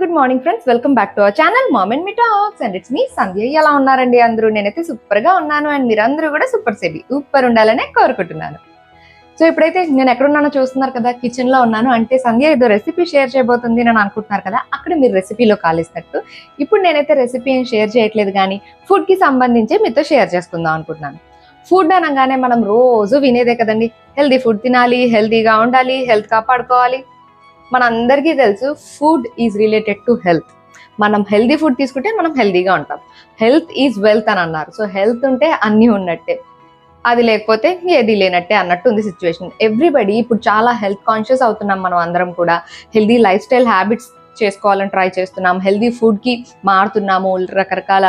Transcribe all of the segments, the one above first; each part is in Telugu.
Good morning friends welcome back to our channel మామెన్ me talks and it's me Sandhya ఎలా ఉన్నారండి అందరూ? నేనైతే సూపర్గా ఉన్నాను. అండ్ మీరందరూ కూడా సూపర్ సేబీ సూపర్ ఉండాలనే కోరుకుంటున్నాను. సో ఇప్పుడైతే నేను ఎక్కడున్నానో చూస్తున్నారు కదా కిచెన్లో ఉన్నాను. అంటే సంధ్య ఏదో రెసిపీ షేర్ చేయబోతుంది అని అనుకుంటున్నారు కదా అక్కడ మీరు రెసిపీలో కాలిస్తట్టు. ఇప్పుడు నేనైతే రెసిపీ ఏం షేర్ చేయట్లేదు కానీ ఫుడ్కి సంబంధించి మీతో షేర్ చేసుకుందాం అనుకుంటున్నాను. ఫుడ్ అనగానే మనం రోజు వినేదే కదండి. హెల్దీ ఫుడ్ తినాలి హెల్తీగా ఉండాలి హెల్త్ కాపాడుకోవాలి. మనందరికీ తెలుసు food is related to health మనం హెల్దీ ఫుడ్ తీసుకుంటే మనం హెల్దీగా ఉంటాం. హెల్త్ ఈజ్ వెల్త్ అని అన్నారు. సో హెల్త్ ఉంటే అన్నీ ఉన్నట్టే. అది లేకపోతే ఏది లేనట్టే అన్నట్టు ఉంది సిచ్యువేషన్ ఎవ్రీబడి ఇప్పుడు చాలా హెల్త్ కాన్షియస్ అవుతున్నాం మనం అందరం కూడా. హెల్దీ లైఫ్ స్టైల్ హ్యాబిట్స్ చేసుకోవాలని ట్రై చేస్తున్నాం. హెల్దీ ఫుడ్కి మారుతున్నాము. రకరకాల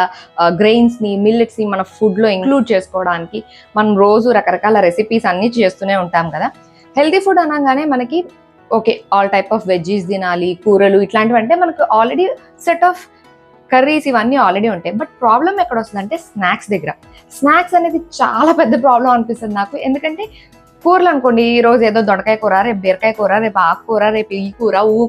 గ్రెయిన్స్ని మిల్లెట్స్ని మన ఫుడ్లో ఇంక్లూడ్ చేసుకోవడానికి మనం రోజు రకరకాల రెసిపీస్ అన్నీ చేస్తూనే ఉంటాం కదా. హెల్దీ ఫుడ్ అనగానే మనకి okay all type of veggies తినాలి కూరలు ఇట్లాంటివి అంటే మనకు ఆల్రెడీ సెట్ ఆఫ్ కర్రీస్ ఇవన్నీ ఆల్రెడీ ఉంటాయి. బట్ ప్రాబ్లం ఎక్కడ వస్తుందంటే స్నాక్స్ దగ్గర. స్నాక్స్ అనేది చాలా పెద్ద ప్రాబ్లం అనిపిస్తుంది నాకు. ఎందుకంటే కూరలు అనుకోండి ఈ రోజు ఏదో దొండకాయ కూర రేపు బీరకాయ కూర రేపు ఆకు కూర రేపు ఈ కూర ఊ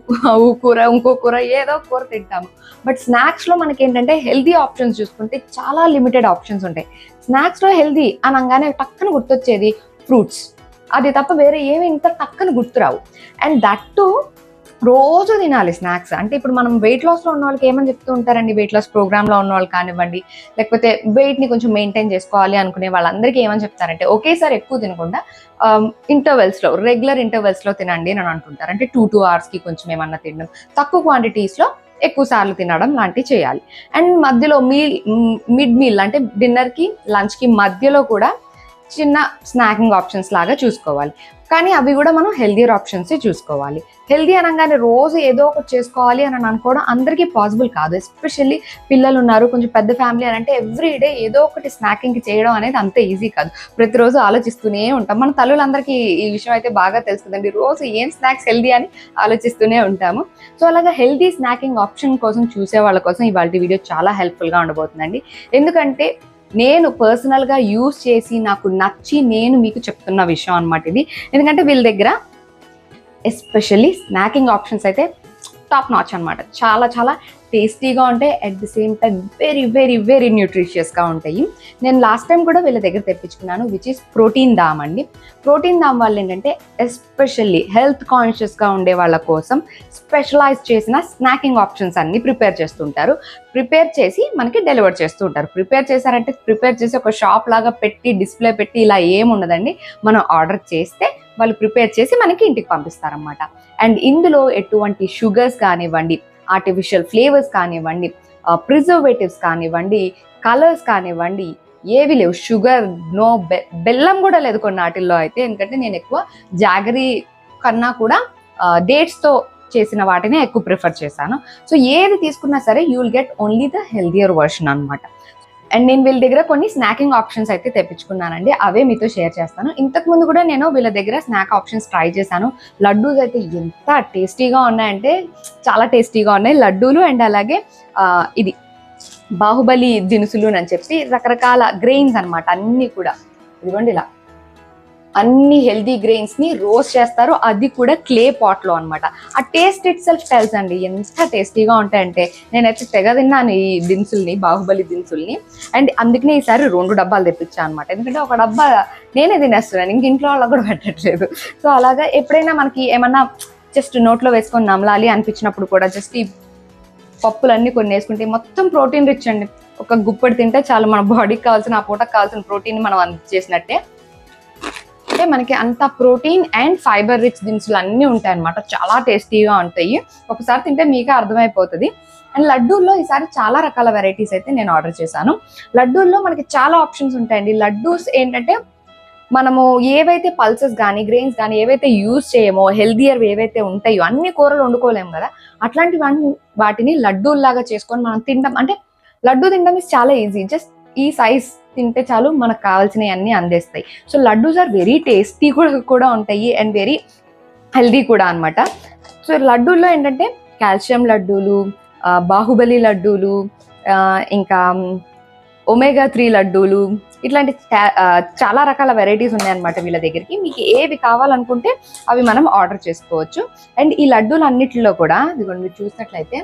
ఊ కూర ఇంకో కూర ఏదో కూర తింటాము. బట్ స్నాక్స్లో మనకి ఏంటంటే హెల్దీ ఆప్షన్స్ చూసుకుంటే చాలా లిమిటెడ్ ఆప్షన్స్ ఉంటాయి. స్నాక్స్లో హెల్దీ అనగానే టక్కన గుర్తొచ్చేది ఫ్రూట్స్ అది తప్ప వేరే ఏమి ఇంత టక్కన గుర్తురావు. అండ్ దట్ టు రోజు తినాలి స్నాక్స్. అంటే ఇప్పుడు మనం వెయిట్ లాస్లో ఉన్న వాళ్ళకి ఏమని చెప్తూ ఉంటారండి? వెయిట్ లాస్ ప్రోగ్రామ్లో ఉన్న వాళ్ళు కానివ్వండి లేకపోతే వెయిట్ని కొంచెం మెయింటైన్ చేసుకోవాలి అనుకునే వాళ్ళందరికీ ఏమని చెప్తారంటే ఒకేసారి ఎక్కువ తినకుండా ఇంటర్వెల్స్లో రెగ్యులర్ ఇంటర్వెల్స్లో తినండి అని అంటుంటారు. అంటే టూ టూ అవర్స్కి కొంచెం ఏమన్నా తినడం తక్కువ క్వాంటిటీస్లో ఎక్కువ సార్లు తినడం లాంటివి చేయాలి. అండ్ మధ్యలో మీల్ మిడ్ మీల్ అంటే డిన్నర్కి లంచ్కి మధ్యలో కూడా చిన్న స్నాకింగ్ ఆప్షన్స్ లాగా చూసుకోవాలి. కానీ అవి కూడా మనం హెల్దీయర్ ఆప్షన్సే చూసుకోవాలి. హెల్దీ అనగానే రోజు ఏదో ఒకటి చేసుకోవాలి అని అనుకోవడం అందరికీ పాసిబుల్ కాదు. ఎస్పెషల్లీ పిల్లలు ఉన్నారు కొంచెం పెద్ద ఫ్యామిలీ అని అంటే ఎవ్రీ డే ఏదో ఒకటి స్నాకింగ్ చేయడం అనేది అంత ఈజీ కాదు. ప్రతిరోజు ఆలోచిస్తూనే ఉంటాం. మన తల్లులందరికీ ఈ విషయం అయితే బాగా తెలుస్తుందండి. రోజు ఏం స్నాక్స్ హెల్దీ అని ఆలోచిస్తూనే ఉంటాము. సో అలాగా హెల్దీ స్నాకింగ్ ఆప్షన్ కోసం చూసే వాళ్ళ కోసం ఇవాళ వీడియో చాలా హెల్ప్ఫుల్గా ఉండబోతుందండి. ఎందుకంటే నేను పర్సనల్గా యూస్ చేసి నాకు నచ్చి నేను మీకు చెప్తున్న విషయం అనమాట ఇది. ఎందుకంటే వీళ్ళ దగ్గర ఎస్పెషల్లీ స్నాకింగ్ ఆప్షన్స్ అయితే టాప్ నాచ్ అనమాట చాలా చాలా టేస్టీగా ఉంటాయి at the same time very very very న్యూట్రిషియస్గా ఉంటాయి. నేను లాస్ట్ టైం కూడా వీళ్ళ దగ్గర తెప్పించుకున్నాను విచ్ ఇస్ ప్రోటీన్ దామ్ అండి. ప్రోటీన్ దామ్ వల్ల ఏంటంటే ఎస్పెషల్లీ హెల్త్ కాన్షియస్గా ఉండే వాళ్ళ కోసం స్పెషలైజ్ చేసిన స్నాకింగ్ ఆప్షన్స్ అన్నీ ప్రిపేర్ చేస్తుంటారు. ప్రిపేర్ చేసి మనకి డెలివర్ చేస్తూ ఉంటారు ప్రిపేర్ చేశారంటే ప్రిపేర్ చేసి ఒక షాప్ లాగా పెట్టి డిస్ప్లే పెట్టి ఇలా ఏముండదండి మనం ఆర్డర్ చేస్తే వాళ్ళు ప్రిపేర్ చేసి మనకి ఇంటికి పంపిస్తారనమాట అండ్ ఇందులో ఎటువంటి షుగర్స్ కానివ్వండి ఆర్టిఫిషియల్ ఫ్లేవర్స్ కానివ్వండి ప్రిజర్వేటివ్స్ కానివ్వండి కలర్స్ కానివ్వండి ఏవి లేవు. షుగర్ నో బె బెల్లం కూడా లేదు కొన్ని వాటిల్లో అయితే. ఎందుకంటే నేను ఎక్కువ జాగరీ కన్నా కూడా డేట్స్తో చేసిన వాటినే ఎక్కువ ప్రిఫర్ చేశాను. సో ఏది తీసుకున్నా సరే you will get only the healthier version అనమాట అండ్ నేను వీళ్ళ దగ్గర కొన్ని స్నాకింగ్ ఆప్షన్స్ అయితే తెప్పించుకున్నానండి. అవే మీతో షేర్ చేస్తాను. ఇంతకు ముందు కూడా నేను వీళ్ళ దగ్గర స్నాక్ ఆప్షన్స్ ట్రై చేశాను. లడ్డూస్ అయితే ఎంత టేస్టీగా ఉన్నాయంటే చాలా టేస్టీగా ఉన్నాయి. లడ్డూలు అండ్ అలాగే ఇది బాహుబలి దినుసులు అని చెప్పి రకరకాల గ్రెయిన్స్ అనమాట అన్నీ కూడా. ఇదిగోండి ఇలా. అన్ని హెల్దీ గ్రెయిన్స్ని రోస్ట్ చేస్తారు అది కూడా క్లే పాట్లో అనమాట ఆ టేస్ట్ ఇట్ సెల్ఫ్ టెల్స్ అండి. ఎంత టేస్టీగా ఉంటాయంటే నేనైతే తెగ తిన్నాను ఈ దినుసుల్ని బాహుబలి దినుసుల్ని. అండ్ అందుకనే ఈసారి రెండు డబ్బాలు తెప్పించాను అనమాట ఎందుకంటే ఒక డబ్బా నేనే తినేస్తున్నాను ఇంక ఇంట్లో వాళ్ళకి కూడా పెట్టట్లేదు. సో అలాగా ఎప్పుడైనా మనకి ఏమన్నా జస్ట్ నోట్లో వేసుకొని నమలాలి అనిపించినప్పుడు కూడా జస్ట్ ఈ పప్పులన్నీ కొన్ని వేసుకుంటే మొత్తం ప్రోటీన్ రిచ్ అండి. ఒక గుప్పడి తింటే చాలు మన బాడీకి కావాల్సిన ఆ పూటకు కావాల్సిన ప్రోటీన్ మనం అందించేసినట్టే. అంటే మనకి అంత ప్రోటీన్ అండ్ ఫైబర్ రిచ్ దినుసులు అన్నీ ఉంటాయి అనమాట చాలా టేస్టీగా ఉంటాయి. ఒకసారి తింటే మీకే అర్థమైపోతుంది. అండ్ లడ్డూల్లో ఈసారి చాలా రకాల వెరైటీస్ అయితే నేను ఆర్డర్ చేశాను. లడ్డూల్లో మనకి చాలా ఆప్షన్స్ ఉంటాయండి. లడ్డూస్ ఏంటంటే మనము ఏవైతే పల్సెస్ కానీ గ్రెయిన్స్ కానీ ఏవైతే యూజ్ చేయమో హెల్దియర్ ఏవైతే ఉంటాయో అన్ని కూరలు వండుకోలేము కదా. అట్లాంటి వాటిని లడ్డూల్లాగా చేసుకొని మనం తినడం అంటే లడ్డు తినడం ఇస్ చాలా ఈజీ జస్ట్ ఈ సైజ్ తింటే చాలు మనకు కావాల్సినవి అన్నీ అందేస్తాయి. So laddoos are very tasty కూడా కూడా ఉంటాయి అండ్ వెరీ హెల్దీ కూడా అన్నమాట. సో లడ్డూల్లో ఏంటంటే కాల్షియం లడ్డూలు బాహుబలి లడ్డూలు ఇంకా ఒమేగా త్రీ లడ్డూలు ఇట్లాంటి చాలా రకాల వెరైటీస్ ఉన్నాయన్నమాట వీళ్ళ దగ్గరికి. మీకు ఏవి కావాలనుకుంటే అవి మనం ఆర్డర్ చేసుకోవచ్చు. అండ్ ఈ లడ్డూలు అన్నిటిలో కూడా ఇదిగోండి మీరు చూసినట్లయితే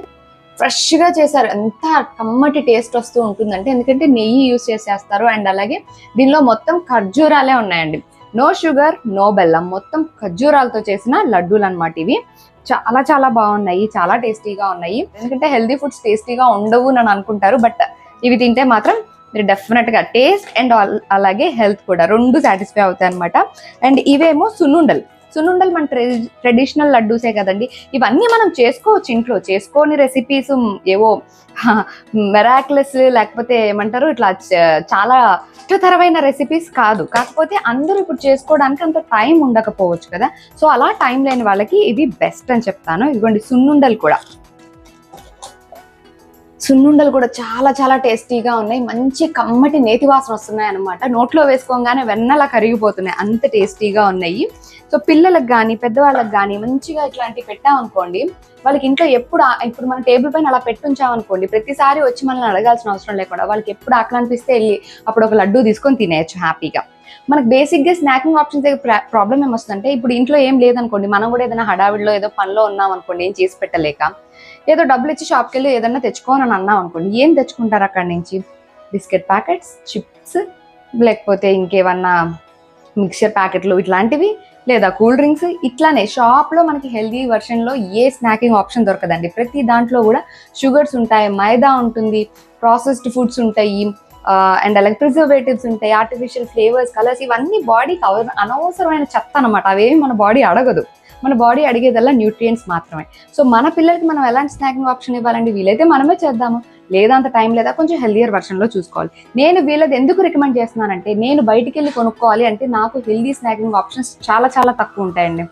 ఫ్రెష్గా చేశారు. ఎంత కమ్మటి టేస్ట్ వస్తూ ఉంటుందంటే ఎందుకంటే నెయ్యి యూస్ చేసేస్తారు. అండ్ అలాగే దీనిలో మొత్తం ఖర్జూరాలే ఉన్నాయండి. నో షుగర్ నో బెల్లం. మొత్తం ఖర్జూరాలతో చేసిన లడ్డూలు అన్నమాట ఇవి. చాలా చాలా బాగున్నాయి. చాలా టేస్టీగా ఉన్నాయి. ఎందుకంటే హెల్దీ ఫుడ్స్ టేస్టీగా ఉండవు అని అనుకుంటారు. బట్ ఇవి తింటే మాత్రం మీరు డెఫినెట్గా టేస్ట్ అండ్ అలాగే హెల్త్ కూడా రెండు సాటిస్ఫై అవుతాయి అనమాట అండ్ ఇవేమో సున్నుండలు. సున్నుండలు మన ట్రెడిషనల్ లడ్డూసే కదండి. ఇవన్నీ మనం చేసుకోవచ్చు ఇంట్లో. చేసుకోని రెసిపీస్ ఏవో మెరాక్లెస్ లేకపోతే ఏమంటారు ఇట్లా చాలా ఇష్టతరమైన రెసిపీస్ కాదు. కాకపోతే అందరూ ఇప్పుడు చేసుకోవడానికి అంత టైం ఉండకపోవచ్చు కదా. సో అలా టైం లేని వాళ్ళకి ఇది బెస్ట్ అని చెప్తాను. ఇదిగోండి సున్నుండలు కూడా. సున్నుండలు కూడా చాలా చాలా టేస్టీగా ఉన్నాయి. మంచి కమ్మటి నేతి వాసన వస్తున్నాయి అనమాట నోట్లో వేసుకోగానే వెన్నలా కరిగిపోతున్నాయి. అంత టేస్టీగా ఉన్నాయి. సో పిల్లలకు కానీ పెద్దవాళ్ళకి కానీ మంచిగా ఇట్లాంటివి పెట్టామనుకోండి వాళ్ళకి ఇంట్లో ఎప్పుడు ఇప్పుడు మన టేబుల్ పైన అలా పెట్టుంచామనుకోండి ప్రతిసారి వచ్చి మనల్ని అడగాల్సిన అవసరం లేకుండా వాళ్ళకి ఎప్పుడు ఆకలి అనిపిస్తే వెళ్ళి అప్పుడు ఒక లడ్డు తీసుకొని తినేయచ్చు హ్యాపీగా. మనకు బేసిక్గా స్నాకింగ్ ఆప్షన్స్ దగ్గర ప్రాబ్లం ఏమొస్తుందంటే ఇప్పుడు ఇంట్లో ఏం లేదనుకోండి మనం కూడా ఏదైనా హడావిడిలో ఏదో పనిలో ఉన్నాం అనుకోండి ఏం చేసి పెట్టలేక ఏదో డబ్బులు ఇచ్చి షాప్కి వెళ్ళి ఏదైనా తెచ్చుకోనని అన్నాం అనుకోండి ఏం తెచ్చుకుంటారు అక్కడి నుంచి? బిస్కెట్ ప్యాకెట్స్ చిప్స్ లేకపోతే ఇంకేమన్నా మిక్చర్ ప్యాకెట్లు ఇట్లాంటివి లేదా కూల్ డ్రింక్స్ ఇట్లానే షాప్లో మనకి హెల్దీ వెర్షన్లో ఏ స్నాకింగ్ ఆప్షన్ దొరకదండి. ప్రతి దాంట్లో కూడా షుగర్స్ ఉంటాయి మైదా ఉంటుంది ప్రాసెస్డ్ ఫుడ్స్ ఉంటాయి అండ్ అలాగే ప్రిజర్వేటివ్స్ ఉంటాయి ఆర్టిఫిషియల్ ఫ్లేవర్స్ కలర్స్ ఇవన్నీ బాడీకి అవ అనవసరమైన చెత్త అనమాట అవేమి మన బాడీ అడగదు. మన బాడీ అడిగేదల్లా న్యూట్రియంట్స్ మాత్రమే. సో మన పిల్లలకి మనం ఎలాంటి స్నాకింగ్ ఆప్షన్ ఇవ్వాలండి? వీలైతే మనమే చేద్దాము. లేదా అంత టైం లేదా కొంచెం హెల్దియర్ వెర్షన్లో చూసుకోవాలి. నేను వీళ్ళది ఎందుకు రికమెండ్ చేస్తున్నానంటే నేను బయటికి వెళ్ళి కొనుక్కోవాలి అంటే నాకు హెల్దీ స్నాకింగ్ ఆప్షన్స్ చాలా చాలా తక్కువ ఉంటాయండి.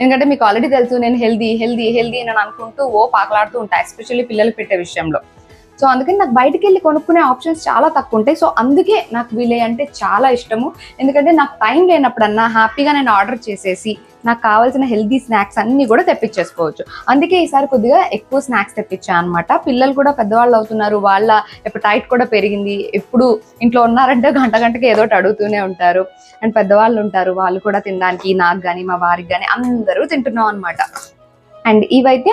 ఎందుకంటే మీకు ఆల్రెడీ తెలుసు నేను హెల్దీ హెల్దీ హెల్దీ అని అనుకుంటూ ఓ పాకలాడుతూ ఉంటాయి ఎస్పెషల్లీ పిల్లలు పెట్టే విషయంలో. సో అందుకని నాకు బయటికి వెళ్ళి కొనుక్కునే ఆప్షన్స్ చాలా తక్కువ ఉంటాయి సో అందుకే నాకు వీలే అంటే చాలా ఇష్టము. ఎందుకంటే నాకు టైం లేనప్పుడన్నా హ్యాపీగా నేను ఆర్డర్ చేసేసి నాకు కావాల్సిన హెల్దీ స్నాక్స్ అన్ని కూడా తెప్పించేసుకోవచ్చు. అందుకే ఈసారి కొద్దిగా ఎక్కువ స్నాక్స్ తెప్పించాను అనమాట పిల్లలు కూడా పెద్దవాళ్ళు అవుతున్నారు. వాళ్ళ టైట్ కూడా పెరిగింది. ఎప్పుడు ఇంట్లో ఉన్నారంటే గంట గంటకి ఏదో ఒకటి అడుగుతూనే ఉంటారు. అండ్ పెద్దవాళ్ళు ఉంటారు. వాళ్ళు కూడా తినడానికి నాకు కానీ మా వారికి కానీ అందరూ తింటున్నాం అనమాట అండ్ ఇవైతే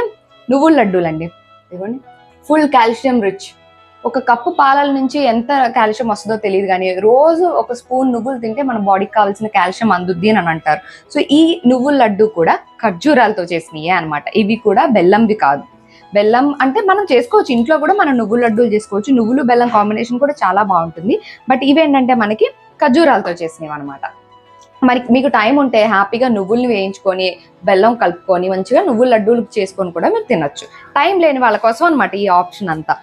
నువ్వుల లడ్డూలండి. ఇవ్వండి. Full calcium rich. ఒక కప్పు పాలల నుంచి ఎంత కాల్షియం వస్తుందో తెలియదు కానీ రోజు ఒక స్పూన్ నువ్వులు తింటే మన బాడీకి కావాల్సిన కాల్షియం అందుద్ది అని అంటారు. సో ఈ నువ్వుల లడ్డు కూడా ఖర్జూరాలతో చేసినవి అన్నమాట. ఇవి కూడా బెల్లంవి కాదు. బెల్లం అంటే మనం చేసుకోవచ్చు. ఇంట్లో కూడా మనం నువ్వుల లడ్డూలు చేసుకోవచ్చు. నువ్వులు బెల్లం కాంబినేషన్ కూడా చాలా బాగుంటుంది. బట్ ఇవేంటంటే మనకి ఖర్జూరాలతో చేసినవి అనమాట మరి మీకు టైం ఉంటే హ్యాపీగా నువ్వుల్ని వేయించుకొని బెల్లం కలుపుకొని మంచిగా నువ్వుల లడ్డూలు చేసుకొని కూడా మీరు తినొచ్చు. టైం లేని వాళ్ళ కోసం అనమాట ఈ ఆప్షన్ అంతా.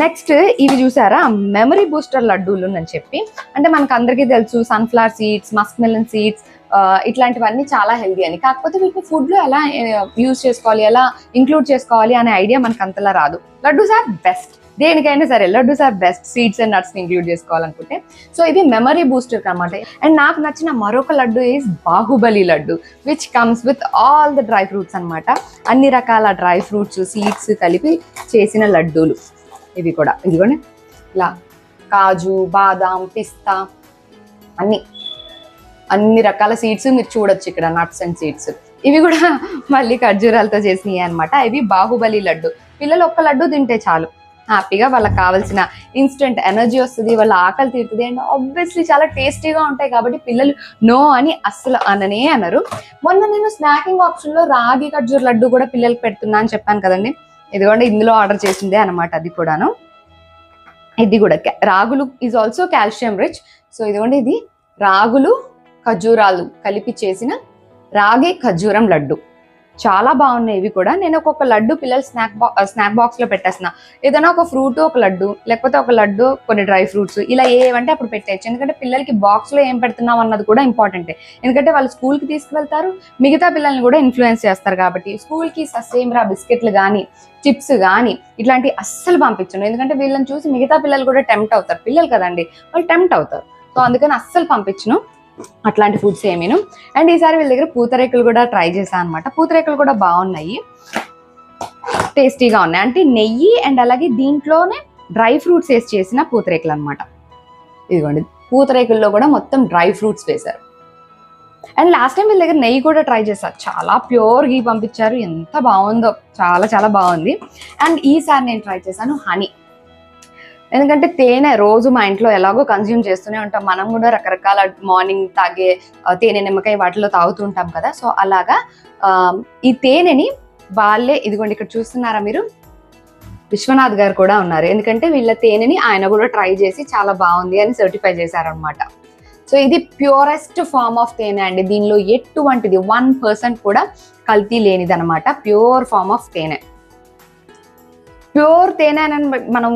నెక్స్ట్ ఇవి చూసారా? మెమరీ బూస్టర్ లడ్డూలు అని చెప్పి. అంటే మనకు అందరికీ తెలుసు sunflower seeds musk melon seeds ఇట్లాంటివన్నీ చాలా హెల్దీ అని. కాకపోతే వీటిని ఫుడ్లో ఎలా యూజ్ చేసుకోవాలి ఎలా ఇంక్లూడ్ చేసుకోవాలి అనే ఐడియా మనకు అంతలా రాదు. లడ్డూస్ ఆర్ బెస్ట్ దేనికైనా సరే laddoos are best seeds and nuts include చేసుకోవాలనుకుంటే. సో ఇది మెమరీ బూస్టర్ అనమాట అండ్ నాకు నచ్చిన మరొక laddu is Baahubali laddu which comes with all the dry fruits అన్నమాట. అన్ని రకాల డ్రై ఫ్రూట్స్ సీడ్స్ కలిపి చేసిన లడ్డూలు. ఇవి కూడా. ఇదిగోండి. ఇలా కాజు బాదాం పిస్తా అన్ని. అన్ని రకాల సీడ్స్ మీరు చూడొచ్చు ఇక్కడ నట్స్ అండ్ సీడ్స్ ఇవి కూడా మళ్ళీ ఖర్జూరాలతో చేసినవి అనమాట ఇవి బాహుబలి లడ్డు. పిల్లలు ఒక్క లడ్డు తింటే చాలు. హ్యాపీగా వాళ్ళకి కావాల్సిన ఇన్స్టెంట్ ఎనర్జీ వస్తుంది వాళ్ళ ఆకలి తీరుతుంది అండ్ ఆబ్వియస్లీ చాలా టేస్టీగా ఉంటాయి కాబట్టి పిల్లలు నో అని అస్సలు అననే అన్నారు మొన్న నేను స్నాకింగ్ ఆప్షన్లో రాగి ఖర్జూర్ లడ్డు కూడా పిల్లలకి పెడుతున్నా అని చెప్పాను కదండి. ఇదిగోండి ఇందులో ఆర్డర్ చేసిందే అనమాట అది కూడాను. ఇది కూడా రాగులు is also calcium rich so ఇదిగోండి ఇది రాగులు ఖర్జూరాలు కలిపి చేసిన రాగి ఖర్జూరం లడ్డు. చాలా బాగున్నాయి ఇవి కూడా. నేను ఒక్కొక్క లడ్డు పిల్లలు స్నాక్ బా స్నాక్ బాక్స్లో పెట్టేస్తున్నా. ఏదైనా ఒక ఫ్రూట్ ఒక లడ్డు లేకపోతే ఒక లడ్డు కొన్ని డ్రై ఫ్రూట్స్ ఇలా ఏవంటే అప్పుడు పెట్టేయచ్చు. ఎందుకంటే పిల్లలకి బాక్స్లో ఏం పెడుతున్నాం అన్నది కూడా ఇంపార్టెంటే ఎందుకంటే వాళ్ళు స్కూల్కి తీసుకువెళ్తారు మిగతా పిల్లల్ని కూడా ఇన్ఫ్లుయెన్స్ చేస్తారు కాబట్టి స్కూల్కి ససేమ్రా బిస్కెట్లు కానీ చిప్స్ కానీ ఇట్లాంటి అస్సలు పంపించను. ఎందుకంటే వీళ్ళని చూసి మిగతా పిల్లలు కూడా టెంప్ట్ అవుతారు. పిల్లలు కదండి వాళ్ళు టెంప్ట్ అవుతారు. సో అందుకని అస్సలు పంపించను. అట్లాంటి ఫుడ్స్ ఏమీను. అండ్ ఈసారి వీళ్ళ దగ్గర పూతరేకులు కూడా ట్రై చేశాను అనమాట పూతరేకులు కూడా బాగున్నాయి. టేస్టీగా ఉన్నాయి. అంటే నెయ్యి అండ్ అలాగే దీంట్లోనే డ్రై ఫ్రూట్స్ వేసి చేసిన పూతరేకులు అనమాట ఇదిగోండి. పూతరేకుల్లో కూడా మొత్తం డ్రై ఫ్రూట్స్ వేశారు. అండ్ లాస్ట్ టైం వీళ్ళ దగ్గర నెయ్యి కూడా ట్రై చేశారు చాలా ప్యూర్ గీ పంపించారు. ఎంత బాగుందో. చాలా చాలా బాగుంది. అండ్ ఈసారి నేను ట్రై చేశాను హనీ ఎందుకంటే తేనె రోజు మా ఇంట్లో ఎలాగో కన్జ్యూమ్ చేస్తూనే ఉంటాం. మనం కూడా రకరకాల మార్నింగ్ తాగే తేనె నిమ్మకాయ వాటిలో తాగుతూ ఉంటాం కదా. సో అలాగా ఈ తేనెని వాళ్ళే ఇదిగోండి ఇక్కడ చూస్తున్నారా మీరు? విశ్వనాథ్ గారు కూడా ఉన్నారు. ఎందుకంటే వీళ్ళ తేనెని ఆయన కూడా ట్రై చేసి చాలా బాగుంది అని సర్టిఫై చేశారనమాట సో ఇది ప్యూరెస్ట్ ఫార్మ్ ఆఫ్ తేనె అండి. దీనిలో ఎటువంటిది? వన్ పర్సెంట్ కూడా కల్తీ లేనిది అనమాట ప్యూర్ ఫార్మ్ ఆఫ్ తేనె. ప్యూర్ తేనె అని మనం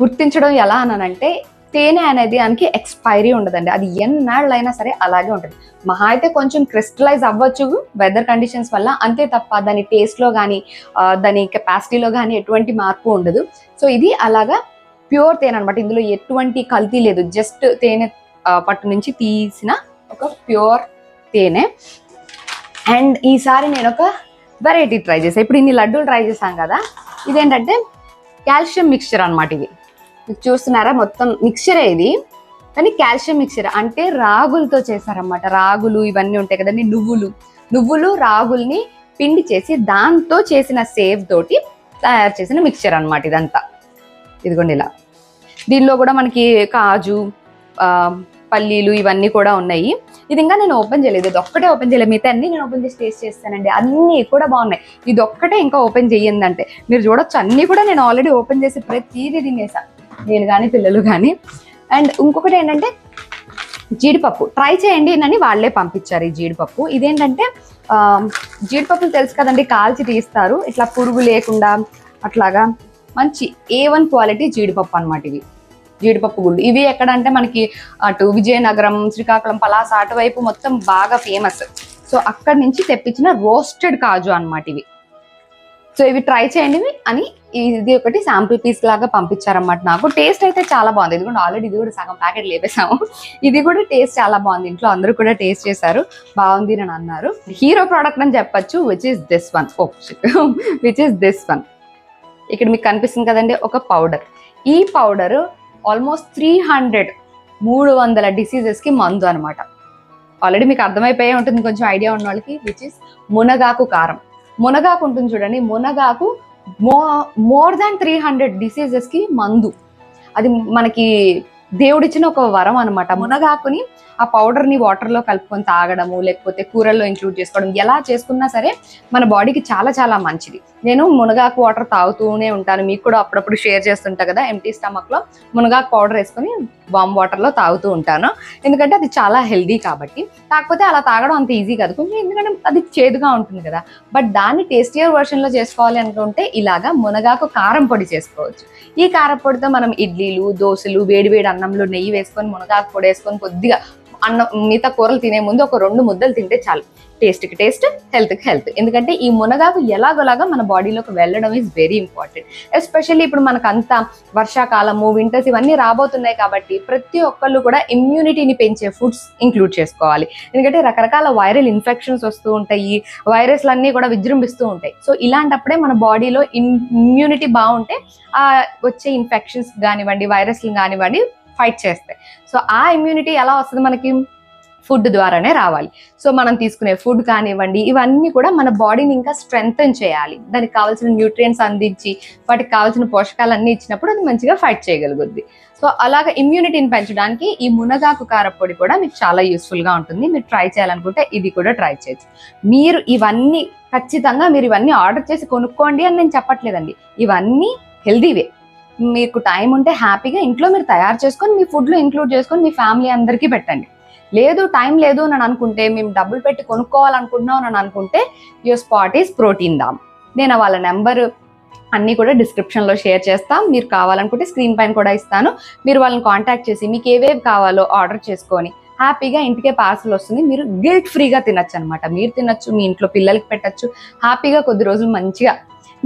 గుర్తించడం ఎలా అనంటే తేనె అనేది దానికి ఎక్స్పైరీ ఉండదండి. అది ఎన్నాళ్ళైనా సరే అలాగే ఉంటుంది. మహా అయితే కొంచెం క్రిస్టలైజ్ అవ్వచ్చు వెదర్ కండిషన్స్ వల్ల. అంతే తప్ప దాని టేస్ట్లో కానీ దాని కెపాసిటీలో కానీ ఎటువంటి మార్పు ఉండదు. సో ఇది అలాగా ప్యూర్ తేనె అనమాట ఇందులో ఎటువంటి కల్తీ లేదు. జస్ట్ తేనె పట్టు నుంచి తీసిన ఒక ప్యూర్ తేనె. అండ్ ఈసారి నేను ఒక వెరైటీ ట్రై చేసాను ఇప్పుడు ఇన్ని లడ్డూలు ట్రై చేశాను కదా. ఇదేంటంటే కాల్షియం మిక్స్చర్ అనమాట ఇది. చూస్తున్నారా? మొత్తం మిక్చరే ఇది. కానీ కాల్షియం మిక్చర్ అంటే రాగులతో చేశారన్నమాట రాగులు ఇవన్నీ ఉంటాయి కదండి నువ్వులు. నువ్వులు రాగుల్ని పిండి చేసి దాంతో చేసిన సేవ్ తోటి తయారు చేసిన మిక్చర్ అనమాట ఇదంతా. ఇదిగోండి ఇలా. దీనిలో కూడా మనకి కాజు పల్లీలు ఇవన్నీ కూడా ఉన్నాయి. ఇది ఇంకా నేను ఓపెన్ చేయలేదు. ఇది ఒక్కటే ఓపెన్ చేయలేదు. మిగతా అన్ని నేను ఓపెన్ చేసి టేస్ట్ చేస్తానండి. అన్నీ కూడా బాగున్నాయి. ఇది ఒక్కటే ఇంకా ఓపెన్ చెయ్యిందంటే. మీరు చూడొచ్చు అన్నీ కూడా నేను ఆల్రెడీ ఓపెన్ చేసి ప్రతిదీ తినేసాను నేను కానీ పిల్లలు కానీ అండ్ ఇంకొకటి ఏంటంటే జీడిపప్పు. ట్రై చేయండి అని వాళ్ళే పంపించారు ఈ జీడిపప్పు. ఇదేంటంటే జీడిపప్పులు తెలుసు కదండి కాల్చి తీస్తారు. ఇట్లా పురుగు లేకుండా అట్లాగా మంచి ఏ వన్ క్వాలిటీ జీడిపప్పు అనమాట ఇవి. జీడిపప్పు గుళ్ళు. ఇవి ఎక్కడ అంటే మనకి అటు విజయనగరం శ్రీకాకుళం పలాస అటువైపు మొత్తం బాగా ఫేమస్ సో అక్కడి నుంచి తెప్పించిన రోస్టెడ్ కాజు అనమాట ఇవి. సో ఇవి ట్రై చేయండి అని ఇది ఒకటి శాంపుల్ పీస్ లాగా పంపించారన్నమాట నాకు. టేస్ట్ అయితే చాలా బాగుంది. ఎందుకంటే ఆల్రెడీ ఇది కూడా సగం ప్యాకెట్ లేపేసాము ఇది కూడా టేస్ట్ చాలా బాగుంది. ఇంట్లో అందరూ కూడా టేస్ట్ చేశారు. బాగుంది అని అన్నారు. హీరో ప్రోడక్ట్ అని చెప్పొచ్చు which is this one oh which is this one ఇక్కడ మీకు కనిపిస్తుంది కదండి ఒక పౌడర్ ఈ పౌడర్ ఆల్మోస్ట్ త్రీ హండ్రెడ్ మూడు వందల డిసీజెస్కి మందు అనమాట ఆల్రెడీ మీకు అర్థమైపోయే ఉంటుంది కొంచెం ఐడియా ఉన్న వాళ్ళకి విచ్ ఇస్ మునగాకు కారం. మునగాకు ఉంటుంది చూడండి మునగాకు mo more than three hundred డిసీజెస్కి మందు. అది మనకి దేవుడిచ్చిన ఒక వరం అనమాట మునగాకుని ఆ పౌడర్ని వాటర్లో కలుపుకొని తాగడము లేకపోతే కూరల్లో ఇంక్లూడ్ చేసుకోవడం ఎలా చేసుకున్నా సరే మన బాడీకి చాలా చాలా మంచిది. నేను మునగాకు వాటర్ తాగుతూనే ఉంటాను. మీకు కూడా అప్పుడప్పుడు షేర్ చేస్తుంటా కదా ఎంటీ స్టమక్లో మునగాకు పౌడర్ వేసుకొని వామ్ వాటర్లో తాగుతూ ఉంటాను. ఎందుకంటే అది చాలా హెల్దీ కాబట్టి. కాకపోతే అలా తాగడం అంత ఈజీ కాదు. కొంచెం ఎందుకంటే అది చేదుగా ఉంటుంది కదా. బట్ దాన్ని టేస్టియర్ వర్షన్లో చేసుకోవాలి అనుకుంటే ఇలాగా మునగాకు కారం పొడి చేసుకోవచ్చు. ఈ కారం పొడితో మనం ఇడ్లీలు దోశలు వేడివేడి అన్నంలో నెయ్యి వేసుకొని మునగాకు పొడి వేసుకొని కొద్దిగా అన్నం మిగతా కూరలు తినే ముందు ఒక రెండు ముద్దలు తింటే చాలు. టేస్ట్కి టేస్ట్ హెల్త్కి హెల్త్ ఎందుకంటే ఈ మునగాకు ఎలాగోలాగా మన బాడీలోకి వెళ్ళడం ఈజ్ వెరీ ఇంపార్టెంట్ ఎస్పెషల్లీ ఇప్పుడు మనకు అంతా వర్షాకాలము వింటర్స్ ఇవన్నీ రాబోతున్నాయి కాబట్టి ప్రతి ఒక్కళ్ళు కూడా ఇమ్యూనిటీని పెంచే ఫుడ్స్ ఇంక్లూడ్ చేసుకోవాలి. ఎందుకంటే రకరకాల వైరల్ ఇన్ఫెక్షన్స్ వస్తూ ఉంటాయి వైరస్లు అన్నీ కూడా విజృంభిస్తూ ఉంటాయి. సో ఇలాంటప్పుడే మన బాడీలో ఇమ్యూనిటీ బాగుంటే ఆ వచ్చే ఇన్ఫెక్షన్స్ కానివ్వండి వైరస్లు కానివ్వండి ఫైట్ చేస్తాయి. సో ఆ ఇమ్యూనిటీ ఎలా వస్తుంది మనకి? ఫుడ్ ద్వారానే రావాలి. సో మనం తీసుకునే ఫుడ్ కానివ్వండి ఇవన్నీ కూడా మన బాడీని ఇంకా స్ట్రెంగ్తన్ చేయాలి. దానికి కావాల్సిన న్యూట్రియంట్స్ అందించి వాటికి కావాల్సిన పోషకాలు అన్నీ ఇచ్చినప్పుడు అది మంచిగా ఫైట్ చేయగలుగుద్ది. సో అలాగ ఇమ్యూనిటీని పెంచడానికి ఈ మునగాకు కారపొడి కూడా మీకు చాలా యూస్ఫుల్గా ఉంటుంది. మీరు ట్రై చేయాలనుకుంటే ఇది కూడా ట్రై చేయొచ్చు. మీరు ఇవన్నీ ఖచ్చితంగా మీరు ఇవన్నీ ఆర్డర్ చేసి కొనుక్కోండి అని నేను చెప్పట్లేదండి. ఇవన్నీ హెల్దీవే మీకు టైం ఉంటే హ్యాపీగా ఇంట్లో మీరు తయారు చేసుకొని మీ ఫుడ్లో ఇంక్లూడ్ చేసుకొని మీ ఫ్యామిలీ అందరికీ పెట్టండి. లేదు టైం లేదు అని అనుకుంటే మేము డబ్బులు పెట్టి కొనుక్కోవాలనుకుంటున్నాం అని అనుకుంటే యువర్ స్పాట్ ఈస్ ప్రోటీన్ దామ్ నేను వాళ్ళ నెంబర్ అన్నీ కూడా డిస్క్రిప్షన్లో షేర్ చేస్తాం. మీరు కావాలనుకుంటే స్క్రీన్ పైన కూడా ఇస్తాను. మీరు వాళ్ళని కాంటాక్ట్ చేసి మీకు ఏవేవి కావాలో ఆర్డర్ చేసుకొని హ్యాపీగా ఇంటికే పార్సల్ వస్తుంది. మీరు గిల్ట్ ఫ్రీగా తినొచ్చు అనమాట మీరు తినొచ్చు మీ ఇంట్లో పిల్లలకి పెట్టచ్చు. హ్యాపీగా కొద్ది రోజులు మంచిగా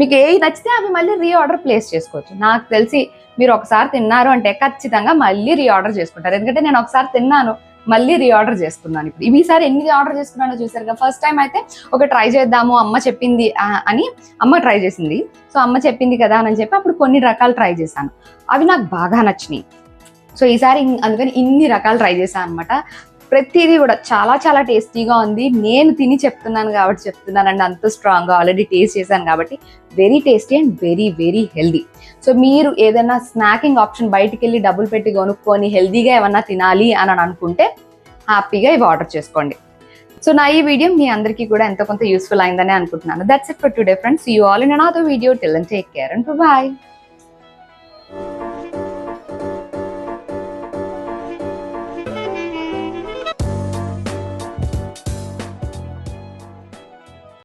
మీకు ఏవి నచ్చితే అవి మళ్ళీ రీఆర్డర్ ప్లేస్ చేసుకోవచ్చు. నాకు తెలిసి మీరు ఒకసారి తిన్నారు అంటే ఖచ్చితంగా మళ్ళీ రీఆర్డర్ చేసుకుంటారు. ఎందుకంటే నేను ఒకసారి తిన్నాను మళ్ళీ రీఆర్డర్ చేసుకున్నాను ఇప్పుడు. ఈసారి ఎన్ని ఆర్డర్ చేసుకున్నానో చూసారు కదా. ఫస్ట్ టైం అయితే ఒక ట్రై చేద్దాము అమ్మ చెప్పింది అని అమ్మ ట్రై చేసింది. సో అమ్మ చెప్పింది కదా అని చెప్పి అప్పుడు కొన్ని రకాలు ట్రై చేశాను. అవి నాకు బాగా నచ్చినాయి. సో ఈసారి అందుకని ఇన్ని రకాలు ట్రై చేశాను అనమాట ప్రతిదీ కూడా చాలా చాలా టేస్టీగా ఉంది. నేను తిని చెప్తున్నాను కాబట్టి చెప్తున్నానండి అంత స్ట్రాంగ్గా ఆల్రెడీ టేస్ట్ చేశాను కాబట్టి very tasty and very very healthy so మీరు ఏదైనా స్నాకింగ్ ఆప్షన్ బయటికి వెళ్ళి డబ్బులు పెట్టి కొనుక్కొని హెల్దీగా ఏమన్నా తినాలి అని అనుకుంటే హ్యాపీగా ఇవి ఆర్డర్ చేసుకోండి. సో నా ఈ వీడియో మీ అందరికీ కూడా ఎంతో కొంత యూస్ఫుల్ అయిందని అనుకుంటున్నాను. That's it for today friends you all in another video till and take care and bye